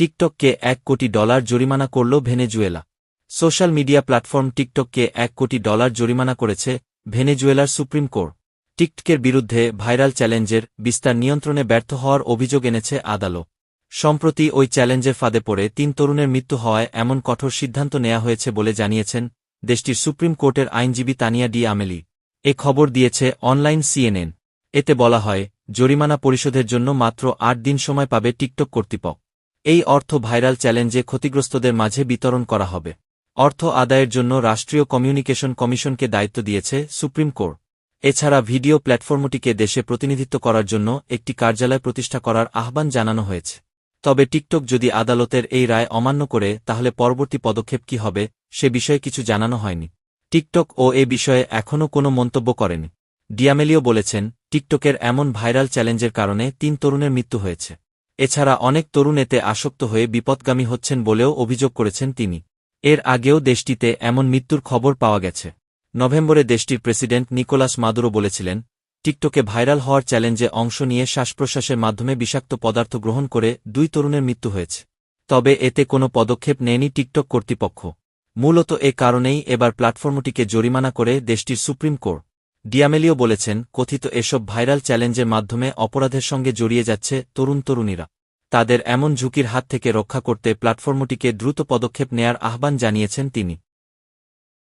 টিকটককে এক কোটি ডলার জরিমানা করল ভেনেজুয়েলা। সোশ্যাল মিডিয়া প্ল্যাটফর্ম টিকটককে এক কোটি ডলার জরিমানা করেছে ভেনেজুয়েলার সুপ্রিম কোর্ট। টিকটকের বিরুদ্ধে ভাইরাল চ্যালেঞ্জের বিস্তার নিয়ন্ত্রণে ব্যর্থ হওয়ার অভিযোগ এনেছে আদালত। সম্প্রতি ওই চ্যালেঞ্জের ফাঁদে পড়ে তিন তরুণের মৃত্যু হওয়ায় এমন কঠোর সিদ্ধান্ত নেওয়া হয়েছে বলে জানিয়েছেন দেশটির সুপ্রিম কোর্টের আইনজীবী তানিয়া ডি আমেলি। এ খবর দিয়েছে অনলাইন সিএনএন। এতে বলা হয়, জরিমানা পরিশোধের জন্য মাত্র আট দিন সময় পাবে টিকটক কর্তৃপক্ষ। এই অর্থ ভাইরাল চ্যালেঞ্জে ক্ষতিগ্রস্তদের মাঝে বিতরণ করা হবে। অর্থ আদায়ের জন্য রাষ্ট্রীয় কমিউনিকেশন কমিশনকে দায়িত্ব দিয়েছে সুপ্রিম কোর্ট। এছাড়া ভিডিও প্ল্যাটফর্মটিকে দেশে প্রতিনিধিত্ব করার জন্য একটি কার্যালয় প্রতিষ্ঠা করার আহ্বান জানানো হয়েছে। তবে টিকটক যদি আদালতের এই রায় অমান্য করে, তাহলে পরবর্তী পদক্ষেপ কি হবে, সে বিষয়ে কিছু জানানো হয়নি। টিকটক ও এ বিষয়ে এখনও কোনো মন্তব্য করেনি। ডিয়ামেলিও বলেছেন, টিকটকের এমন ভাইরাল চ্যালেঞ্জের কারণে তিন তরুণের মৃত্যু হয়েছে। এছাড়া অনেক তরুণ এতে আসক্ত হয়ে বিপদগামী হচ্ছেন বলেও অভিযোগ করেছেন তিনি। এর আগেও দেশটিতে এমন মৃত্যুর খবর পাওয়া গেছে। নভেম্বরে দেশটির প্রেসিডেন্ট নিকোলাস মাদুরো বলেছিলেন, টিকটকে ভাইরাল হওয়ার চ্যালেঞ্জে অংশ নিয়ে শ্বাসপ্রশ্বাসের মাধ্যমে বিষাক্ত পদার্থ গ্রহণ করে দুই তরুণের মৃত্যু হয়েছে। তবে এতে কোনো পদক্ষেপ নেয়নি টিকটক কর্তৃপক্ষ। মূলত এ কারণেই এবার প্ল্যাটফর্মটিকে জরিমানা করে দেশটির সুপ্রিম কোর্ট। ডিয়ামেলিও বলেছেন, কথিত এসব ভাইরাল চ্যালেঞ্জের মাধ্যমে অপরাধের সঙ্গে জড়িয়ে যাচ্ছে তরুণ তরুণীরা তাদের এমন ঝুঁকির হাত থেকে রক্ষা করতে প্ল্যাটফর্মটিকে দ্রুত পদক্ষেপ নেয়ার আহ্বান জানিয়েছেন তিনি।